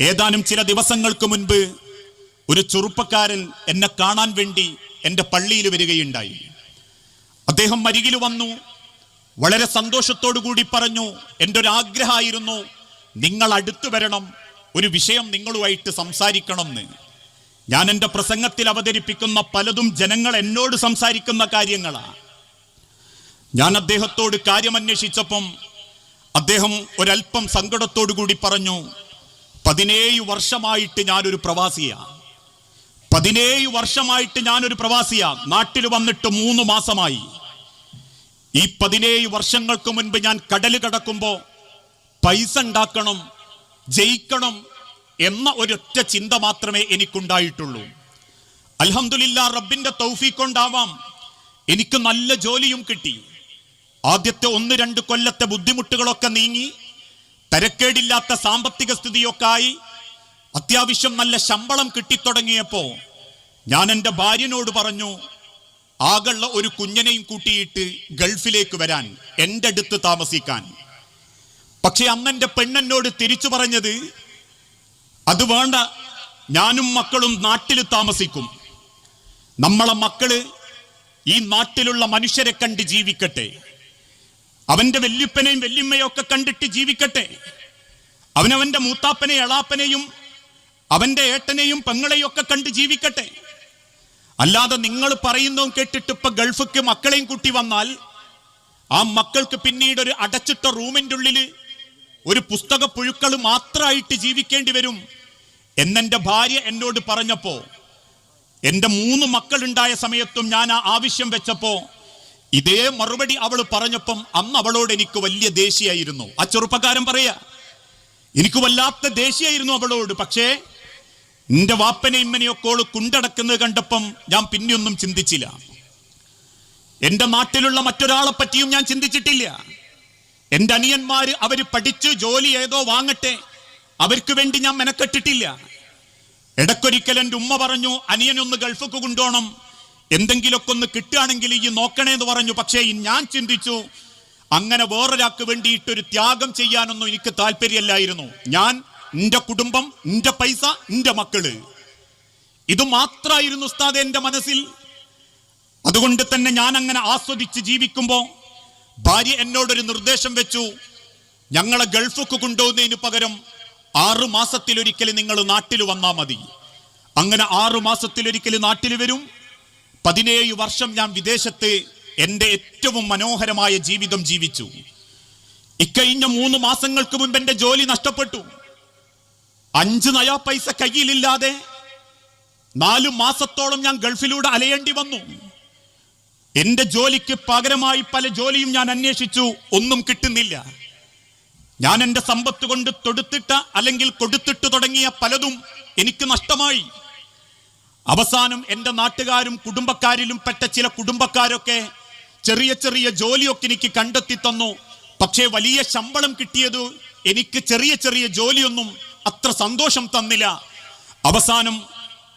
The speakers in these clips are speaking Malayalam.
ഏതാനും ചില ദിവസങ്ങൾക്ക് മുൻപ് ഒരു ചെറുപ്പക്കാരൻ എന്നെ കാണാൻ വേണ്ടി എന്റെ പള്ളിയിൽ വരികയുണ്ടായി. അദ്ദേഹം അരികിൽ വന്നു വളരെ സന്തോഷത്തോടു കൂടി പറഞ്ഞു എന്റെ ഒരു ആഗ്രഹമായിരുന്നു നിങ്ങൾ അടുത്തു വരണം ഒരു വിഷയം നിങ്ങളുമായിട്ട് സംസാരിക്കണം എന്ന് ഞാൻ എന്റെ പ്രസംഗത്തിൽ അവതരിപ്പിക്കുന്ന പലതും ജനങ്ങൾ എന്നോട് സംസാരിക്കുന്ന കാര്യങ്ങളാണ് ഞാൻ അദ്ദേഹത്തോട് കാര്യമന്വേഷിച്ചപ്പം അദ്ദേഹം ഒരല്പം സങ്കടത്തോടു കൂടി പറഞ്ഞു പതിനേഴ് വർഷമായിട്ട് ഞാനൊരു പ്രവാസിയാ. പതിനേഴ് വർഷമായിട്ട് ഞാനൊരു പ്രവാസിയാ. നാട്ടിൽ വന്നിട്ട് മൂന്ന് മാസമായി. ഈ പതിനേഴ് വർഷങ്ങൾക്ക് മുൻപ് ഞാൻ കടൽ കടക്കുമ്പോൾ പൈസ ഉണ്ടാക്കണം ജയിക്കണം എന്ന ഒരൊറ്റ ചിന്ത മാത്രമേ എനിക്കുണ്ടായിട്ടുള്ളൂ. അൽഹംദുലില്ലാ റബ്ബിന്റെ തൗഫിക്കൊണ്ടാവാം എനിക്ക് നല്ല ജോലിയും കിട്ടി. ആദ്യത്തെ ഒന്ന് രണ്ട് കൊല്ലത്തെ ബുദ്ധിമുട്ടുകളൊക്കെ നീങ്ങി തരക്കേടില്ലാത്ത സാമ്പത്തിക സ്ഥിതിയൊക്കെ ആയി അത്യാവശ്യം നല്ല ശമ്പളം കിട്ടിത്തുടങ്ങിയപ്പോ ഞാൻ എന്റെ ഭാര്യനോട് പറഞ്ഞു ആകുള്ള ഒരു കുഞ്ഞനെയും കൂട്ടിയിട്ട് ഗൾഫിലേക്ക് വരാൻ എന്റെ അടുത്ത് താമസിക്കാൻ. പക്ഷെ അന്നെന്റെ പെണ്ണെന്നോട് തിരിച്ചു പറഞ്ഞത് അത് വേണ്ട ഞാനും മക്കളും നാട്ടിൽ താമസിക്കും. നമ്മളെ മക്കൾ ഈ നാട്ടിലുള്ള മനുഷ്യരെ കണ്ട് ജീവിക്കട്ടെ. അവന്റെ വല്യപ്പനെയും വല്യമ്മയും ഒക്കെ കണ്ടിട്ട് ജീവിക്കട്ടെ. അവനവന്റെ മൂത്താപ്പനെ എളാപ്പനെയും അവന്റെ ഏട്ടനെയും പെങ്ങളെയും ഒക്കെ കണ്ട് ജീവിക്കട്ടെ. അല്ലാതെ നിങ്ങൾ പറയുന്നതും കേട്ടിട്ട് ഇപ്പൊ ഗൾഫിക്ക് മക്കളെയും കൂട്ടി വന്നാൽ ആ മക്കൾക്ക് പിന്നീട് ഒരു അടച്ചിട്ട റൂമിന്റെ ഉള്ളിൽ ഒരു പുസ്തക പുഴുക്കൾ മാത്രമായിട്ട് ജീവിക്കേണ്ടി വരും എന്നെന്റെ ഭാര്യ എന്നോട് പറഞ്ഞപ്പോ എന്റെ മൂന്ന് മക്കളുണ്ടായ സമയത്തും ഞാൻ ആ ആവശ്യം വെച്ചപ്പോ ഇതേ മറുപടി അവൾ പറഞ്ഞപ്പം അന്ന് അവളോട് എനിക്ക് വലിയ ദേഷ്യായിരുന്നു ആ ചെറുപ്പക്കാരൻ പറയാ എനിക്ക് വല്ലാത്ത ദേഷ്യായിരുന്നു അവളോട് പക്ഷേ എന്റെ വാപ്പനെ ഇമ്മനെയൊക്കെ ഓൾ കുണ്ടടക്കുന്നത് കണ്ടപ്പം ഞാൻ പിന്നെയൊന്നും ചിന്തിച്ചില്ല. എന്റെ നാട്ടിലുള്ള മറ്റൊരാളെ പറ്റിയും ഞാൻ ചിന്തിച്ചിട്ടില്ല. എന്റെ അനിയന്മാര് അവർ പഠിച്ച് ജോലി ഏതോ വാങ്ങട്ടെ അവർക്ക് വേണ്ടി ഞാൻ മെനക്കെട്ടിട്ടില്ല. ഇടക്കൊരിക്കൽ എന്റെ ഉമ്മ പറഞ്ഞു അനിയനൊന്ന് ഗൾഫ് കൊണ്ടുപോകണം എന്തെങ്കിലുമൊക്കെ ഒന്ന് കിട്ടുകയാണെങ്കിൽ ഈ നോക്കണേന്ന് പറഞ്ഞു. പക്ഷേ ഞാൻ ചിന്തിച്ചു അങ്ങനെ വേറൊരാൾക്ക് വേണ്ടിയിട്ട് ഒരു ത്യാഗം ചെയ്യാനൊന്നും എനിക്ക് താല്പര്യമല്ലായിരുന്നു. ഞാൻ എന്റെ കുടുംബം എന്റെ പൈസ എന്റെ മക്കൾ. ഇത് മാത്രമായിരുന്നു ഉസ്താദ് എന്റെ മനസ്സിൽ. അതുകൊണ്ട് തന്നെ ഞാൻ അങ്ങനെ ആസ്വദിച്ച് ജീവിക്കുമ്പോൾ ഭാര്യ എന്നോടൊരു നിർദ്ദേശം വെച്ചു. ഞങ്ങളെ ഗൾഫുക്ക് കൊണ്ടുപോകുന്നതിന് പകരം ആറു മാസത്തിലൊരിക്കൽ നിങ്ങൾ നാട്ടിൽ വന്നാൽ മതി. അങ്ങനെ ആറു മാസത്തിലൊരിക്കൽ നാട്ടിൽ വരും. പതിനേഴ് വർഷം ഞാൻ വിദേശത്ത് എന്റെ ഏറ്റവും മനോഹരമായ ജീവിതം ജീവിച്ചു. ഇക്കഴിഞ്ഞ മൂന്ന് മാസങ്ങൾക്ക് മുൻപ് എന്റെ ജോലി നഷ്ടപ്പെട്ടു. അഞ്ച് നയാ പൈസ കയ്യിലില്ലാതെ നാലു മാസത്തോളം ഞാൻ ഗൾഫിലൂടെ അലയേണ്ടി വന്നു. എന്റെ ജോലിക്ക് പകരമായി പല ജോലിയും ഞാൻ അന്വേഷിച്ചു ഒന്നും കിട്ടുന്നില്ല. ഞാൻ എന്റെ സമ്പത്ത് കൊണ്ട് തൊടുത്തിട്ട അല്ലെങ്കിൽ കൊടുത്തിട്ട് തുടങ്ങിയ പലതും എനിക്ക് നഷ്ടമായി. അവസാനം എന്റെ നാട്ടുകാരും കുടുംബക്കാരിലും പെട്ട ചില കുടുംബക്കാരൊക്കെ ചെറിയ ചെറിയ ജോലിയൊക്കെ എനിക്ക് കണ്ടെത്തി തന്നു. പക്ഷേ വലിയ ശമ്പളം കിട്ടിയത് എനിക്ക് ചെറിയ ചെറിയ ജോലിയൊന്നും അത്ര സന്തോഷം തന്നില്ല. അവസാനം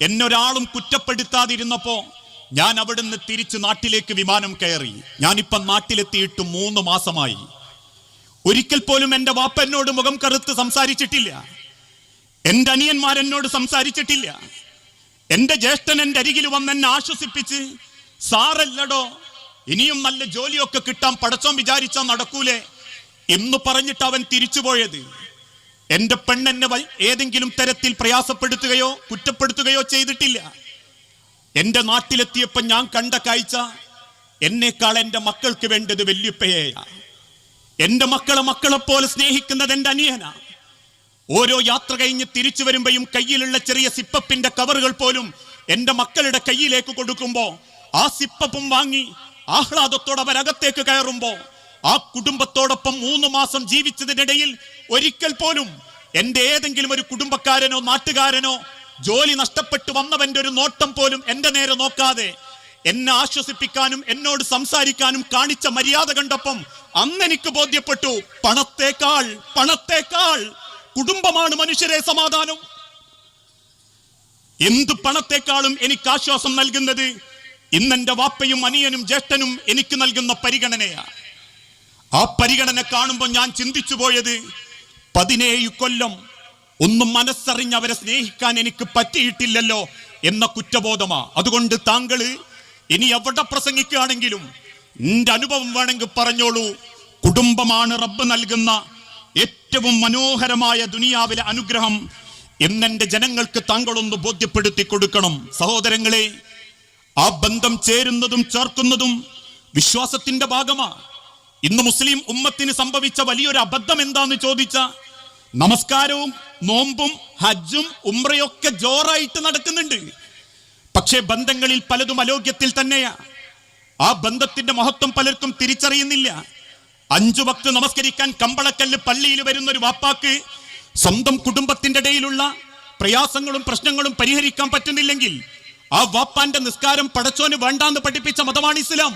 എന്നൊരാളും കുറ്റപ്പെടുത്താതിരുന്നപ്പോൾ ഞാൻ അവിടുന്ന് തിരിച്ച് നാട്ടിലേക്ക് വിമാനം കയറി. ഞാനിപ്പം നാട്ടിലെത്തിയിട്ട് മൂന്ന് മാസമായി. ഒരിക്കൽ പോലും എന്റെ വാപ്പ എന്നോട് മുഖം കറുത്ത് സംസാരിച്ചിട്ടില്ല. എന്റെ അനിയന്മാരെന്നോട് സംസാരിച്ചിട്ടില്ല. എന്റെ ജ്യേഷ്ഠൻ എന്റെ അരികിൽ വന്ന് എന്നെ ആശ്വസിപ്പിച്ച് സാറല്ലടോ ഇനിയും നല്ല ജോലിയൊക്കെ കിട്ടാൻ പടച്ചോൻ വിചാരിച്ചാൽ നടക്കൂലേ? എന്ന് പറഞ്ഞിട്ട് അവൻ തിരിച്ചുപോയത് എന്റെ പെണ്ണെന്നെ ഏതെങ്കിലും തരത്തിൽ പ്രയാസപ്പെടുത്തുകയോ കുറ്റപ്പെടുത്തുകയോ ചെയ്തിട്ടില്ല. എന്റെ നാട്ടിലെത്തിയപ്പോൾ ഞാൻ കണ്ട കാഴ്ച എന്നേക്കാൾ എന്റെ മക്കൾക്ക് വേണ്ടത് വല്യപ്പയെയാ. എന്റെ മക്കളെ മക്കളെ പോലെ സ്നേഹിക്കുന്നത് എന്റെ അനിയനാ. ഓരോ യാത്ര കഴിഞ്ഞ് തിരിച്ചു വരുമ്പോഴും കയ്യിലുള്ള ചെറിയ സിപ്പപ്പിന്റെ കവറുകൾ പോലും എന്റെ മക്കളുടെ കയ്യിലേക്ക് കൊടുക്കുമ്പോൾ ആ സിപ്പപ്പും വാങ്ങി ആഹ്ലാദത്തോടെ അവരകത്തേക്ക് കയറുമ്പോൾ ആ കുടുംബത്തോടൊപ്പം മൂന്ന് മാസം ജീവിച്ചതിനിടയിൽ ഒരിക്കൽ പോലും എന്റെ ഏതെങ്കിലും ഒരു കുടുംബക്കാരനോ നാട്ടുകാരനോ ജോലി നഷ്ടപ്പെട്ടു വന്നവന്റെ ഒരു നോട്ടം പോലും എന്റെ നേരെ നോക്കാതെ എന്നെ ആശ്വസിപ്പിക്കാനും എന്നോട് സംസാരിക്കാനും കാണിച്ച മര്യാദ കണ്ടപ്പം അന്നെനിക്ക് ബോധ്യപ്പെട്ടു പണത്തേക്കാൾ പണത്തേക്കാൾ കുടുംബമാണ് മനുഷ്യരെ സമാധാനം. എന്ത് പണത്തെക്കാളും എനിക്ക് ആശ്വാസം നൽകുന്നത് ഇന്നെന്റെ വാപ്പയും അനിയനും ജ്യേഷ്ഠനും എനിക്ക് നൽകുന്ന പരിഗണനയാണ് ആ പരിഗണന കാണുമ്പോൾ ഞാൻ ചിന്തിച്ചു പോയത് പതിനേഴ് കൊല്ലം ഒന്നും മനസ്സറിഞ്ഞ് അവരെ സ്നേഹിക്കാൻ എനിക്ക് പറ്റിയിട്ടില്ലല്ലോ എന്ന കുറ്റബോധമാ. അതുകൊണ്ട് താങ്കൾ ഇനി എവിടെ പ്രസംഗിക്കുകയാണെങ്കിലും നിന്റെ അനുഭവം വേണമെങ്കിൽ പറഞ്ഞോളൂ. കുടുംബമാണ് റബ്ബ് നൽകുന്ന ഏറ്റവും മനോഹരമായ ദുനിയാവിലെ അനുഗ്രഹം എന്നെ ജനങ്ങൾക്ക് താങ്കളൊന്ന് ബോധ്യപ്പെടുത്തി കൊടുക്കണം. സഹോദരങ്ങളെ ആ ബന്ധം ചേരുന്നതും ചേർക്കുന്നതും വിശ്വാസത്തിന്റെ ഭാഗമാ. ഇന്ന് മുസ്ലിം ഉമ്മത്തിന് സംഭവിച്ച വലിയൊരു അബദ്ധം എന്താന്ന് ചോദിച്ച നമസ്കാരവും നോമ്പും ഹജ്ജും ഉമ്രയൊക്കെ ജോറായിട്ട് നടക്കുന്നുണ്ട്. പക്ഷേ ബന്ധങ്ങളിൽ പലതും അലോഗ്യത്തിൽ തന്നെയാ. ആ ബന്ധത്തിന്റെ മഹത്വം പലർക്കും തിരിച്ചറിയുന്നില്ല. അഞ്ചു വക്ത് നമസ്കരിക്കാൻ കമ്പളക്കല്ല് പള്ളിയിൽ വരുന്ന ഒരു വാപ്പാക്ക് സ്വന്തം കുടുംബത്തിന്റെ ഇടയിലുള്ള പ്രയാസങ്ങളും പ്രശ്നങ്ങളും പരിഹരിക്കാൻ പറ്റുന്നില്ലെങ്കിൽ ആ വാപ്പാന്റെ നിസ്കാരം പടച്ചോന് വേണ്ടാന്ന് പഠിപ്പിച്ച മതമാണ് ഇസ്ലാം.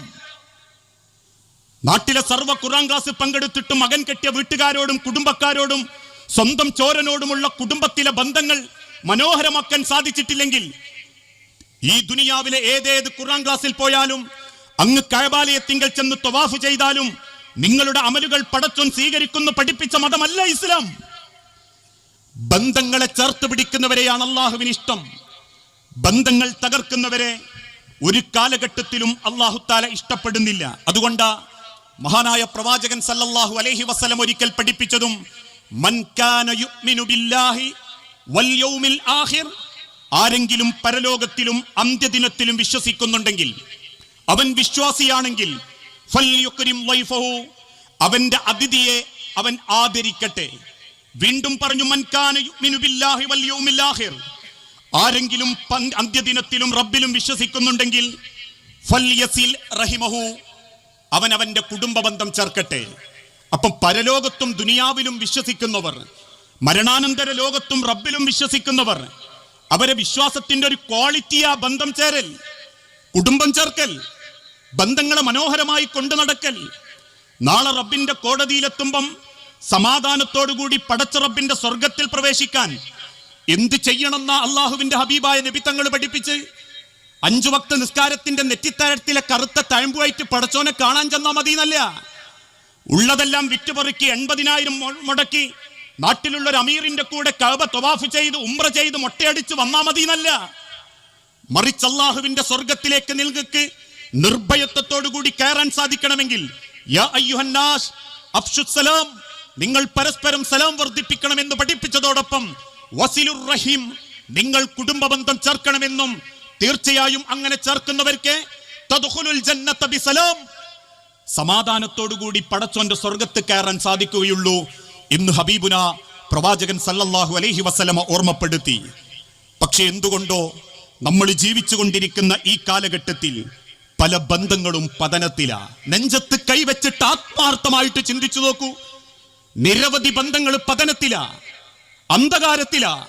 നാട്ടിലെ സർവ ഖുറാൻ ക്ലാസ് പങ്കെടുത്തിട്ടും മകൻ കെട്ടിയ വീട്ടുകാരോടും കുടുംബക്കാരോടും സ്വന്തം ചോരനോടുമുള്ള കുടുംബത്തിലെ ബന്ധങ്ങൾ മനോഹരമാക്കാൻ സാധിച്ചിട്ടില്ലെങ്കിൽ ഈ ദുനിയാവിലെ ഏതേത് ഖുറാൻ ക്ലാസ്സിൽ പോയാലും അങ്ങ് കഴബാലയത്തിങ്കൽ ചെന്ന് തൊവാഫ് ചെയ്താലും നിങ്ങളുടെ അമലുകൾ പടച്ചോൻ സ്വീകരിക്കുന്നു പഠിപ്പിച്ച മതമല്ല ഇസ്ലാം. ബന്ധങ്ങളെ ചേർത്ത് പിടിക്കുന്നവരെയാണ് അള്ളാഹുവിന് ഇഷ്ടം. ബന്ധങ്ങൾ തകർക്കുന്നവരെ ഒരു കാലഘട്ടത്തിലും അള്ളാഹുത്താല ഇഷ്ടപ്പെടുന്നില്ല. അതുകൊണ്ട് മഹാനായ പ്രവാചകൻ സല്ലല്ലാഹു അലൈഹി വസല്ലം ഒരിക്കൽ പഠിപ്പിച്ചതും മൻകാന ബില്ലാഹി വൽ യൗമിൽ ആരെങ്കിലും പരലോകത്തിലും അന്ത്യദിനത്തിലും വിശ്വസിക്കുന്നുണ്ടെങ്കിൽ അവൻ വിശ്വാസിയാണെങ്കിൽ അവന്റെ അതിഥിയെ അവൻ ആദരിക്കട്ടെ. വീണ്ടും പറഞ്ഞു മൻകാന ആരെങ്കിലും അന്ത്യദിനത്തിലും റബ്ബിലും വിശ്വസിക്കുന്നുണ്ടെങ്കിൽ റഹിമഹു. അവൻ അവന്റെ കുടുംബ ബന്ധം ചേർക്കട്ടെ. അപ്പം പരലോകത്തും ദുനിയാവിലും വിശ്വസിക്കുന്നവർ മരണാനന്തര ലോകത്തും റബ്ബിലും വിശ്വസിക്കുന്നവർ അവരെ വിശ്വാസത്തിന്റെ ഒരു ക്വാളിറ്റിയാ ബന്ധം ചേരൽ കുടുംബം ചേർക്കൽ ബന്ധങ്ങളെ മനോഹരമായി കൊണ്ടു നടക്കൽ. നാളെ റബ്ബിന്റെ കോടതിയിലെത്തുമ്പം സമാധാനത്തോടുകൂടി പടച്ച റബ്ബിന്റെ സ്വർഗത്തിൽ പ്രവേശിക്കാൻ എന്ത് ചെയ്യണമെന്ന അള്ളാഹുവിന്റെ ഹബീബായ നബിത്തങ്ങൾ പഠിപ്പിച്ച്? അഞ്ചു വക്ത നിസ്കാരത്തിന്റെ നെറ്റിത്തരത്തിലെ കറുത്ത തഴമ്പുമായിട്ട് പടച്ചോനെ കാണാൻ ചെന്നാ മതി എന്നല്ല ഉള്ളതെല്ലാം വിറ്റുപറുക്കി എൺപതിനായിരം മുടക്കി നാട്ടിലുള്ള ഒരു അമീറിന്റെ കൂടെ കഅബ തൊവാഫ് ചെയ്ത് ഉമ്ര ചെയ്ത് മൊട്ടയടിച്ച് വന്നാ മതി എന്നല്ല മറിച്ച് അള്ളാഹുവിന്റെ സ്വർഗത്തിലേക്ക് നിങ്ങൾക്ക് നിർഭയത്വത്തോടുകൂടി കയറാൻ സാധിക്കണമെങ്കിൽ യാ അയ്യുഹന്നാസ് നിങ്ങൾ പരസ്പരം സലാം വർദ്ധിപ്പിക്കണമെന്ന് പഠിപ്പിച്ചതോടൊപ്പം വസിലുർ റഹീം നിങ്ങൾ കുടുംബ ബന്ധം ചേർക്കണമെന്നും തീർച്ചയായും അങ്ങനെ ചേർക്കുന്നവർക്ക് സമാധാനത്തോടുകൂടി പടച്ചോന്റെ സ്വർഗത്ത് കയറാൻ സാധിക്കുകയുള്ളൂ എന്ന് ഹബീബുന പ്രവാചകൻ സല്ലല്ലാഹു അലൈഹി വസല്ലമ ഓർമ്മപ്പെടുത്തി. പക്ഷെ എന്തുകൊണ്ടോ നമ്മൾ ജീവിച്ചുകൊണ്ടിരിക്കുന്ന ഈ കാലഘട്ടത്തിൽ പല ബന്ധങ്ങളും പതനത്തിലാ. നെഞ്ചത്ത് കൈവച്ചിട്ട് ആത്മാർത്ഥമായിട്ട് ചിന്തിച്ചു നോക്കൂ. നിരവധി ബന്ധങ്ങൾ പതനത്തിലാ. അന്ധകാരത്തിലാ.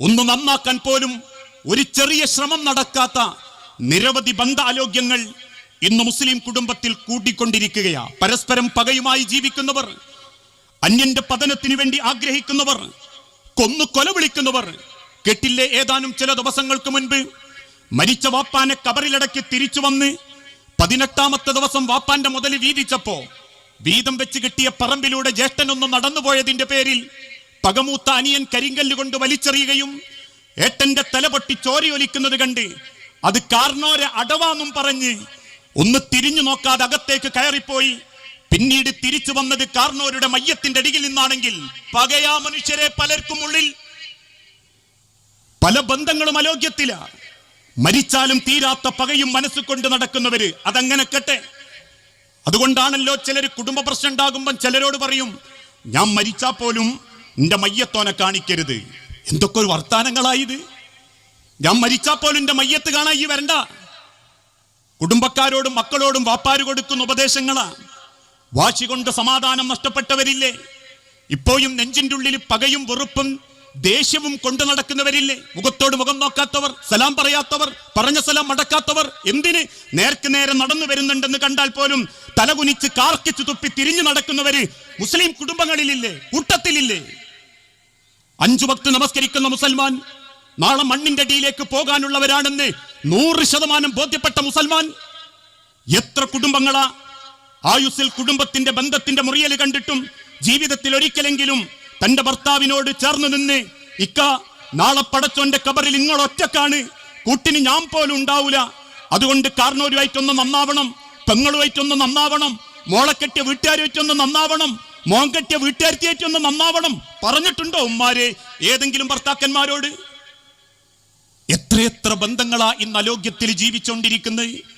ഒന്ന് നന്നാക്കാൻ പോലും ഒരു ചെറിയ ശ്രമം നടക്കാത്ത നിരവധി ബന്ധാലോക്യങ്ങൾ ഇന്ന് മുസ്ലിം കുടുംബത്തിൽ കൂട്ടിക്കൊണ്ടിരിക്കുകയാ പരസ്പരം പകയുമായി ജീവിക്കുന്നവർ അന്യന്റെ പതനത്തിന് വേണ്ടി ആഗ്രഹിക്കുന്നവർ കൊന്നു കൊല വിളിക്കുന്നവർ കെട്ടില്ലേ ഏതാനും ചില ദിവസങ്ങൾക്ക് മുൻപ്? മരിച്ച വാപ്പാനെ കബറിലടക്കി തിരിച്ചു വന്ന് പതിനെട്ടാമത്തെ ദിവസം വാപ്പാന്റെ മുതൽ വീതിച്ചപ്പോ വീതം വെച്ച് കിട്ടിയ പറമ്പിലൂടെ ജ്യേഷ്ഠനൊന്ന് നടന്നുപോയതിന്റെ പേരിൽ പകമൂത്ത അനിയൻ കരിങ്കല്ല് കൊണ്ട് വലിച്ചെറിയുകയും ഏട്ടന്റെ തല പൊട്ടി ചോരയൊലിക്കുന്നത് കണ്ട് അത് കാർണോരെ അടവാന്നും പറഞ്ഞ് ഒന്ന് തിരിഞ്ഞു നോക്കാതെ അകത്തേക്ക് കയറിപ്പോയി. പിന്നീട് തിരിച്ചു വന്നത് കാർണോരുടെ മയ്യത്തിന്റെ അടിയിൽ നിന്നാണെങ്കിൽ പകയാ മനുഷ്യരെ പലർക്കും ഉള്ളിൽ. പല ബന്ധങ്ങളും അലോക്യത്തില മരിച്ചാലും തീരാത്ത പകയും മനസ്സ് കൊണ്ട് നടക്കുന്നവര് അതങ്ങനെ കെട്ടെ? അതുകൊണ്ടാണല്ലോ ചിലർ കുടുംബ പ്രശ്നം ഉണ്ടാകുമ്പം ചിലരോട് പറയും ഞാൻ മരിച്ചാൽ പോലും എന്റെ മയ്യത്തോനെ കാണിക്കരുത്. എന്തൊക്കെ ഒരു വർത്താനങ്ങളായത് ഞാൻ മരിച്ചാൽ പോലും എന്റെ മയ്യത്ത് കാണാൻ ഈ വരണ്ട. കുടുംബക്കാരോടും മക്കളോടും വാപ്പാര് കൊടുക്കുന്ന ഉപദേശങ്ങളാ. വാശി കൊണ്ട് സമാധാനം നഷ്ടപ്പെട്ടവരില്ലേ? ഇപ്പോഴും നെഞ്ചിന്റെ ഉള്ളിൽ പകയും വെറുപ്പും ദേഷ്യവും കൊണ്ടു നടക്കുന്നവരില്ലേ? മുഖത്തോട് മുഖം നോക്കാത്തവർ സലാം പറയാത്തവർ പറഞ്ഞ സലാം മടക്കാത്തവർ എന്തിന് നേർക്ക് നേരെ നടന്നു വരുന്നുണ്ടെന്ന് കണ്ടാൽ പോലും തലകുനിച്ച് കാർക്കിച്ച് തുപ്പി തിരിഞ്ഞു നടക്കുന്നവര് മുസ്ലിം കുടുംബങ്ങളിലില്ലേ? കൂട്ടത്തിലില്ലേ? അഞ്ചു ഭക്ത് നമസ്കരിക്കുന്ന മുസൽമാൻ നാളെ മണ്ണിന്റെ അടിയിലേക്ക് പോകാനുള്ളവരാണെന്ന് നൂറ് ശതമാനം ബോധ്യപ്പെട്ട മുസൽമാൻ എത്ര കുടുംബങ്ങളാ? ആയുസിൽ കുടുംബത്തിന്റെ ബന്ധത്തിന്റെ മുറിയൽ കണ്ടിട്ടും ജീവിതത്തിൽ ഒരിക്കലെങ്കിലും തന്റെ ഭർത്താവിനോട് ചേർന്ന് നിന്ന് ഇക്ക നാളെ പടച്ചോന്റെ കബറിൽ നിങ്ങൾ ഒറ്റക്കാണ്. കൂട്ടിന് ഞാൻ പോലും ഉണ്ടാവൂല. അതുകൊണ്ട് കാർണോരുമായിട്ടൊന്ന് നന്നാവണം പെങ്ങളുമായിട്ടൊന്ന് നന്നാവണം മോളെ കെട്ടിയ വീട്ടുകാരുമായിട്ടൊന്ന് നന്നാവണം മോൻ കെട്ടിയ വീട്ടുകാരത്തിയായിട്ടൊന്ന് നന്നാവണം. പറഞ്ഞിട്ടുണ്ടോ ഉമ്മാരെ ഏതെങ്കിലും ഭർത്താക്കന്മാരോട്? എത്രയെത്ര ബന്ധങ്ങളാ ഇന്ന് അലോക്യത്തിൽ ജീവിച്ചുകൊണ്ടിരിക്കുന്നത്